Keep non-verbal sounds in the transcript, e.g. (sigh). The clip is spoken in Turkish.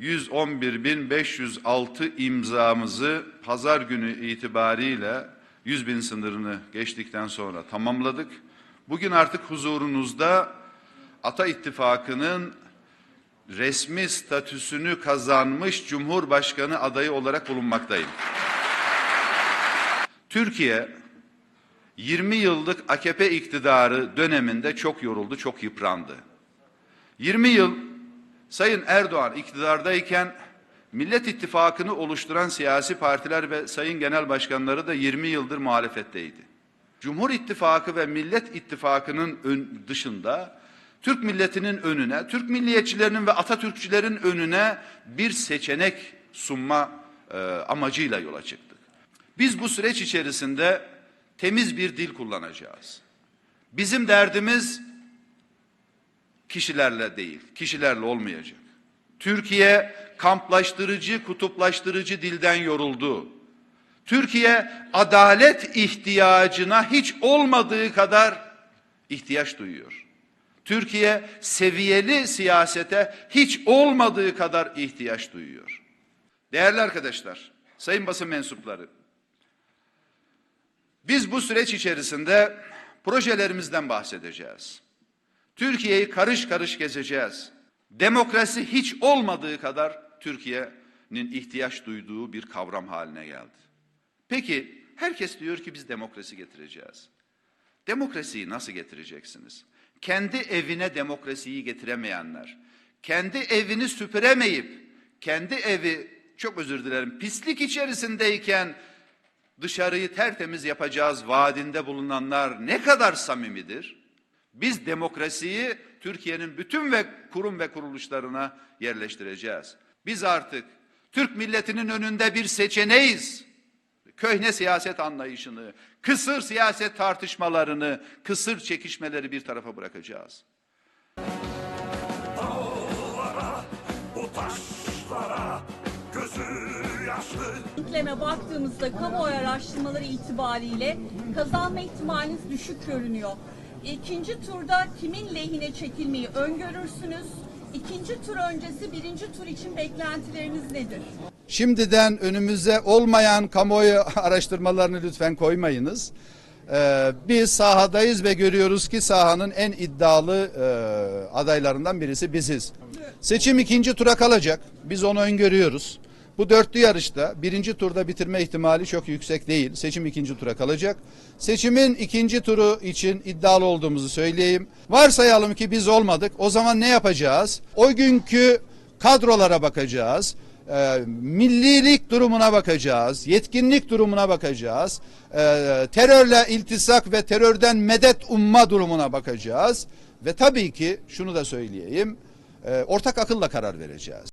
111.506 imzamızı pazar günü itibariyle 100 bin sınırını geçtikten sonra tamamladık. Bugün artık huzurunuzda Ata İttifakı'nın resmi statüsünü kazanmış Cumhurbaşkanı adayı olarak bulunmaktayım. Türkiye 20 yıllık AKP iktidarı döneminde çok yoruldu, çok yıprandı. 20 yıl Sayın Erdoğan iktidardayken Millet İttifakı'nı oluşturan siyasi partiler ve sayın genel başkanları da 20 yıldır muhalefetteydi. Cumhur İttifakı ve Millet İttifakı'nın dışında Türk milletinin önüne, Türk milliyetçilerinin ve Atatürkçülerin önüne bir seçenek sunma e, amacıyla yola çıktık. Biz bu süreç içerisinde temiz bir dil kullanacağız. Bizim derdimiz kişilerle değil, kişilerle olmayacak. Türkiye kamplaştırıcı, kutuplaştırıcı dilden yoruldu. Türkiye adalet ihtiyacına hiç olmadığı kadar ihtiyaç duyuyor. Türkiye seviyeli siyasete hiç olmadığı kadar ihtiyaç duyuyor. Değerli arkadaşlar, sayın basın mensupları, biz bu süreç içerisinde projelerimizden bahsedeceğiz. Türkiye'yi karış karış gezeceğiz. Demokrasi hiç olmadığı kadar Türkiye'nin ihtiyaç duyduğu bir kavram haline geldi. Peki herkes diyor ki biz demokrasi getireceğiz. Demokrasiyi nasıl getireceksiniz? Kendi evine demokrasiyi getiremeyenler, kendi evini süpüremeyip, kendi evi çok özür dilerim pislik içerisindeyken dışarıyı tertemiz yapacağız vaadinde bulunanlar ne kadar samimidir? Biz demokrasiyi Türkiye'nin bütün ve kurum ve kuruluşlarına yerleştireceğiz. Biz artık Türk milletinin önünde bir seçeneğiz. Köhne siyaset anlayışını, kısır siyaset tartışmalarını, kısır çekişmeleri bir tarafa bırakacağız. dağlara, bu taşlara gözü yaşlı denkleme baktığımızda kamuoyu araştırmaları itibariyle kazanma ihtimaliniz düşük görünüyor. İkinci turda kimin lehine çekilmeyi öngörürsünüz? İkinci tur öncesi birinci tur için beklentileriniz nedir? Şimdiden önümüzde olmayan kamuoyu (laughs) araştırmalarını lütfen koymayınız. Ee, biz sahadayız ve görüyoruz ki sahanın en iddialı e, adaylarından birisi biziz. Seçim ikinci tura kalacak. Biz onu öngörüyoruz. Bu dörtlü yarışta birinci turda bitirme ihtimali çok yüksek değil. Seçim ikinci tura kalacak. Seçimin ikinci turu için iddialı olduğumuzu söyleyeyim. Varsayalım ki biz olmadık. O zaman ne yapacağız? O günkü kadrolara bakacağız. E, millilik durumuna bakacağız, yetkinlik durumuna bakacağız, e, terörle iltisak ve terörden medet umma durumuna bakacağız ve tabii ki şunu da söyleyeyim, e, ortak akılla karar vereceğiz.